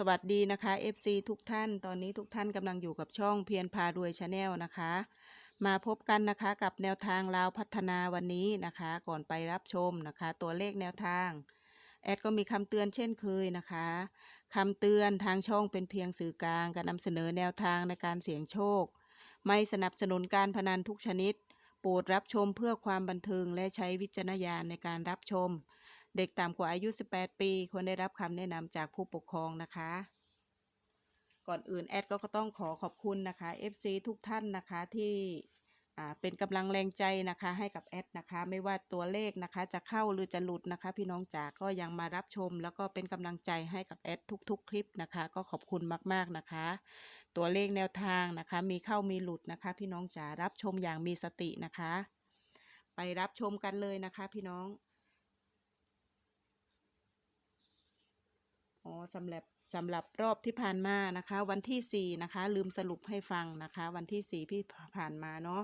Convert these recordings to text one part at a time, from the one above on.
สวัสดีนะคะ FC ทุกท่าน ตอนนี้ทุกท่านกำลังอยู่กับช่องเพียรพารวยชาแนลนะคะ มาพบกันนะคะกับแนวทางลาวพัฒนาวันนี้นะคะ ก่อนไปรับชมนะคะ ตัวเลขแนวทาง แอดก็มีคำเตือนเช่นเคยนะคะคำเตือนทางช่องเป็นเพียงสื่อกลางการนำเสนอแนวทางในการเสี่ยงโชค ไม่สนับสนุนการพนันทุกชนิด โปรดรับชมเพื่อความบันเทิงและใช้วิจารณญาณในการรับชม เด็กต่ำกว่าอายุ 18 ปีควรได้รับคำแนะนำจากผู้ปกครองนะคะ ก่อนอื่นแอดก็ต้องขอขอบคุณนะคะ FC ทุกท่านนะคะที่เป็นกำลังแรงใจนะคะให้กับแอดนะคะ ไม่ว่าตัวเลขนะคะ จะเข้าหรือจะหลุดนะคะ พี่น้องจ๋าก็ยังมารับชม แล้วก็เป็นกำลังใจให้กับแอดทุกๆ คลิปนะคะ ก็ขอบคุณมากๆนะคะ ตัวเลขแนวทางนะคะ มีเข้ามีหลุดนะคะ พี่น้องจ๋ารับชมอย่างมีสตินะคะ ไปรับชมกันเลยนะคะ พี่น้อง อ๋อสำหรับสำหรับรอบที่ผ่านมานะคะ วันที่ 4 นะคะ ลืมสรุปให้ฟังนะคะ วันที่ 4 ที่ผ่านมาเนาะ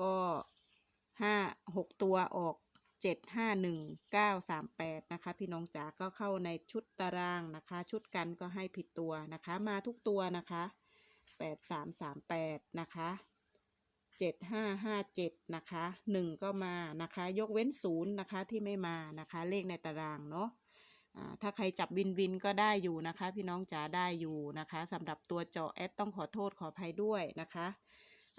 ก็ห้าหกตัวออก 7 5 1 9 3 8 นะคะ พี่น้องจ๋าก็เข้าในชุดตารางนะคะ ชุดกันก็ให้ผิดตัวนะคะ มาทุกตัวนะคะ 8 3 3 8 นะคะ7 5 5 7 นะคะ 1 ก็มานะคะ ยกเว้น 0 นะคะ ที่ไม่มานะคะ เลขในตารางเนาะ ถ้าใครจับวินวินก็ได้อยู่นะคะ พี่น้องจ๋าได้อยู่นะคะสำหรับตัวเจาะแอดต้องขอโทษขออภัยด้วยนะคะ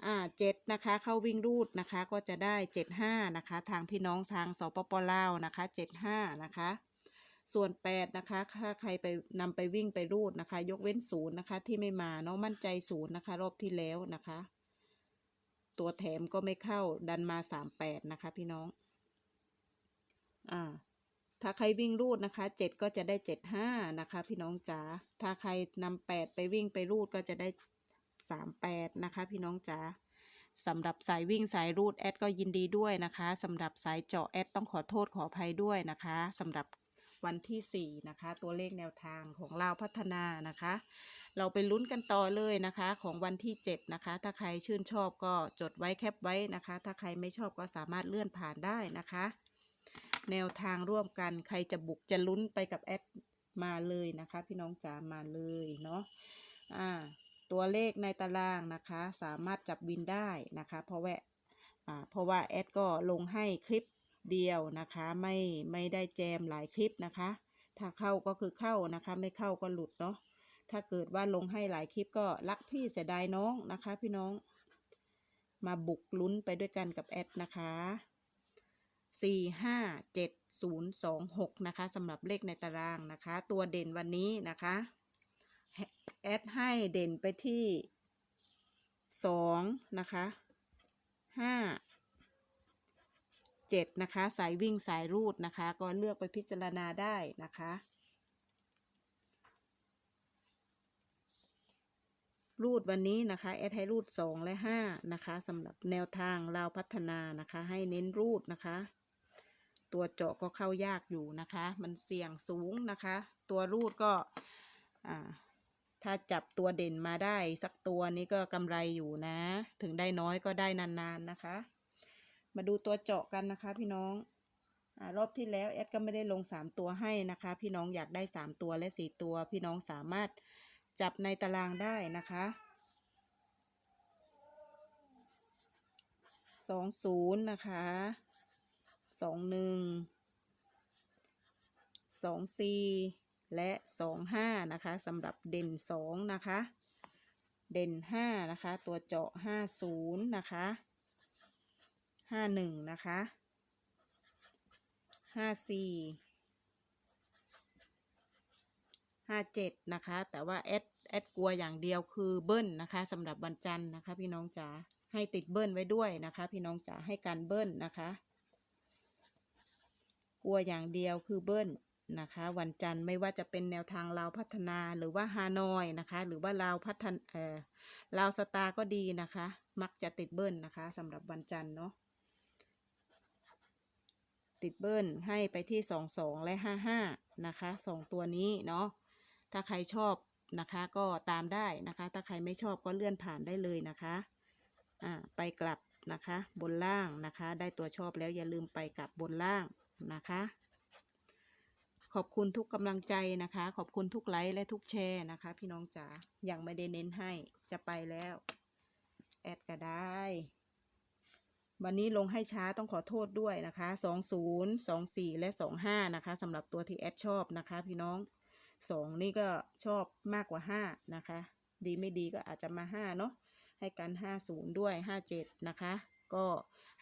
อ่าเจ็ดนะคะเข้าวิ่งรูดนะคะก็จะได้เจ็ดห้านะคะทางพี่น้องทางสปปลาวนะคะเจ็ดห้านะคะส่วนแปดนะคะถ้าใครไปนำไปวิ่งไปรูดนะคะ ยกเว้นศูนย์นะคะที่ไม่มาเนาะมั่นใจศูนย์นะคะ รอบที่แล้วนะคะ ตัวแถมก็ไม่เข้าดันมาสามแปดนะคะพี่น้องอ่า ถ้าใครวิ่งรูดนะคะเจ็ดก็จะได้เจ็ดห้านะคะ พี่น้องจ๋า ถ้าใครนำแปดไปวิ่งไปรูดก็จะได้สามแปดนะคะ พี่น้องจ๋าสำหรับสายวิ่งสายรูดแอดก็ยินดีด้วยนะคะสำหรับสายเจาะแอดต้องขอโทษขออภัยด้วยนะคะสำหรับวันที่สี่นะคะ ตัวเลขแนวทางของเราพัฒนานะคะ เราไปลุ้นกันต่อเลยนะคะ ของวันที่เจ็ดนะคะ ถ้าใครชื่นชอบก็จดไว้แคปไว้นะคะ ถ้าใครไม่ชอบก็สามารถเลื่อนผ่านได้นะคะ แนวทางร่วมกัน ใครจะบุกจะลุ้นไปกับแอดมาเลยนะคะ พี่น้องจ๋ามาเลยเนาะอ่าตัวเลขในตารางนะคะ สามารถจับวินได้นะคะ เพราะว่าอ่าเพราะว่าแอดก็ลงให้คลิปเดียวนะคะ ไม่ไม่ได้แจมหลายคลิปนะคะ ถ้าเข้าก็คือเข้านะคะ ไม่เข้าก็หลุดเนาะถ้าเกิดว่าลงให้หลายคลิปก็รักพี่เสียดายน้องนะคะ พี่น้อง มาบุกลุ้นไปด้วยกันกับแอดนะคะ สี่ห้าเจ็ดศูนย์สองหกนะคะสำหรับเลขในตารางนะคะ ตัวเด่นวันนี้นะคะ แอดให้เด่นไปที่สองนะคะห้าเจ็ดนะคะ สายวิ่งสายรูดนะคะ ก็เลือกไปพิจารณาได้นะคะรูดวันนี้นะคะแอดให้รูดสองและห้านะคะสำหรับแนวทางเราพัฒนานะคะ ให้เน้นรูดนะคะ ตัวเจาะก็เข้ายากอยู่นะคะ มันเสี่ยงสูงนะคะ ตัวรูดก็ถ้าจับตัวเด่นมาได้ สักตัวนี้ก็กำไรอยู่นะ ถึงได้น้อยก็ได้นานๆนะคะ มาดูตัวเจาะกันนะคะ พี่น้องอรอบที่แล้วแอดก็ไม่ได้ลง 3 ตัวให้นะคะ พี่น้องอยากได้ 3 ตัวและ 4 ตัว พี่น้องสามารถจับในตารางได้นะคะสองศูนย์นะคะ สองหนึ่งสองสี่และสองห้านะคะสำหรับเด่นสองนะคะ เด่นห้านะคะ ตัวเจาะห้าศูนย์นะคะห้าหนึ่งนะคะห้าสี่ห้าเจ็ดนะคะ แต่ว่าแอดแอดกลัวอย่างเดียวคือเบิ้ลนะคะสำหรับวันจันทร์นะคะ พี่น้องจ๋าให้ติดเบิ้ลไว้ด้วยนะคะ พี่น้องจ๋าให้การเบิ้ลนะคะ กลัวอย่างเดียวคือเบิ้ลนะคะ วันจันทร์ไม่ว่าจะเป็นแนวทางลาวพัฒนาหรือว่าฮานอยนะคะ หรือว่าลาวพัฒนเอ่อลาวสตาร์ก็ดีนะคะ มักจะติดเบิ้ลนะคะสำหรับวันจันทร์เนาะติดเบิ้ลให้ไปที่สองสองและห้าห้านะคะสองตัวนี้เนาะถ้าใครชอบนะคะก็ตามได้นะคะ ถ้าใครไม่ชอบก็เลื่อนผ่านได้เลยนะคะอ่าไปกลับนะคะบนล่างนะคะ ได้ตัวชอบแล้วอย่าลืมไปกลับบนล่าง นะคะ ขอบคุณทุกกำลังใจนะคะ ขอบคุณทุกไลค์และทุกแชร์นะคะ พี่น้องจ๋ายังไม่ได้เน้นให้จะไปแล้ว แอดก็ได้ วันนี้ลงให้ช้าต้องขอโทษด้วยนะคะ20 24และ25นะคะสำหรับตัวที่แอดชอบนะคะ พี่น้อง2นี่ก็ชอบมากกว่า5นะคะ ดีไม่ดีก็อาจจะมา5เนาะให้กัน50ด้วย57นะคะ ก็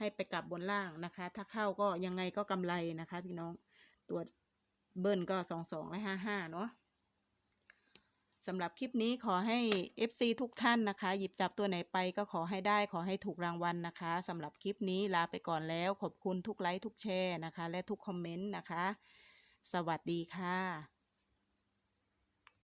ให้ไปกลับบนล่างนะคะ ถ้าเข้าก็ยังไงก็กำไรนะคะ พี่น้องตัวเบิ้ลก็22และ55เนาะสำหรับคลิปนี้ขอให้ FC ทุกท่านนะคะ หยิบจับตัวไหนไปก็ขอให้ได้ขอให้ถูกรางวัลนะคะสำหรับคลิปนี้ลาไปก่อนแล้ว ขอบคุณทุกไลค์ทุกแชร์นะคะ และทุกคอมเมนต์นะคะ สวัสดีค่ะ